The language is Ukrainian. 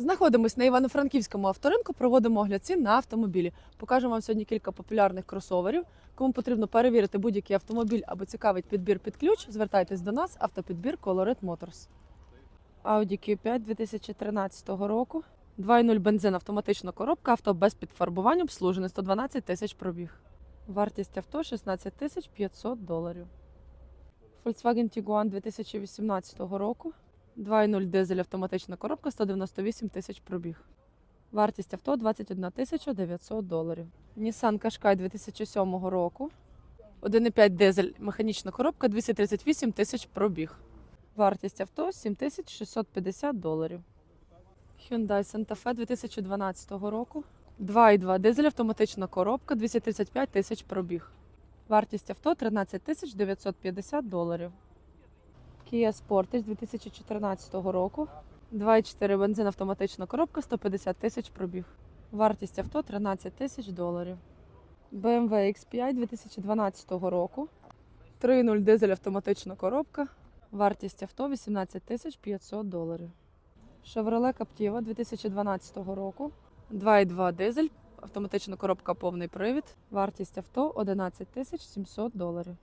Знаходимось на Івано-Франківському авторинку, проводимо огляд цін на автомобілі. Покажемо вам сьогодні кілька популярних кросоверів. Кому потрібно перевірити будь-який автомобіль або цікавить підбір під ключ, звертайтесь до нас. Автопідбір Colored Motors. Audi Q5 2013 року. 2.0 бензин, автоматична коробка, авто без підфарбувань, обслужене 112 тисяч пробіг. Вартість авто 16 тисяч 500 доларів. Volkswagen Tiguan 2018 року. 2.0 дизель автоматична коробка 198 тисяч пробіг. Вартість авто 21 тисяча 900 доларів. Nissan Qashqai 2007 року. 1.5 дизель механічна коробка 238 тисяч пробіг. Вартість авто 7650 доларів. Hyundai Santa Fe 2012 року. 2.2 дизель автоматична коробка 235 тисяч пробіг. Вартість авто 13 тисяч 950 доларів. Kia Sportage 2014 року. 2.4 бензин автоматична коробка 150 тисяч пробіг. Вартість авто 13 тисяч доларів. BMW X5 2012 року. 3.0 дизель автоматична коробка. Вартість авто 18 тисяч 500 доларів. Chevrolet Captiva 2012 року. 2.2 дизель, автоматична коробка повний привід. Вартість авто 11 тисяч 700 доларів.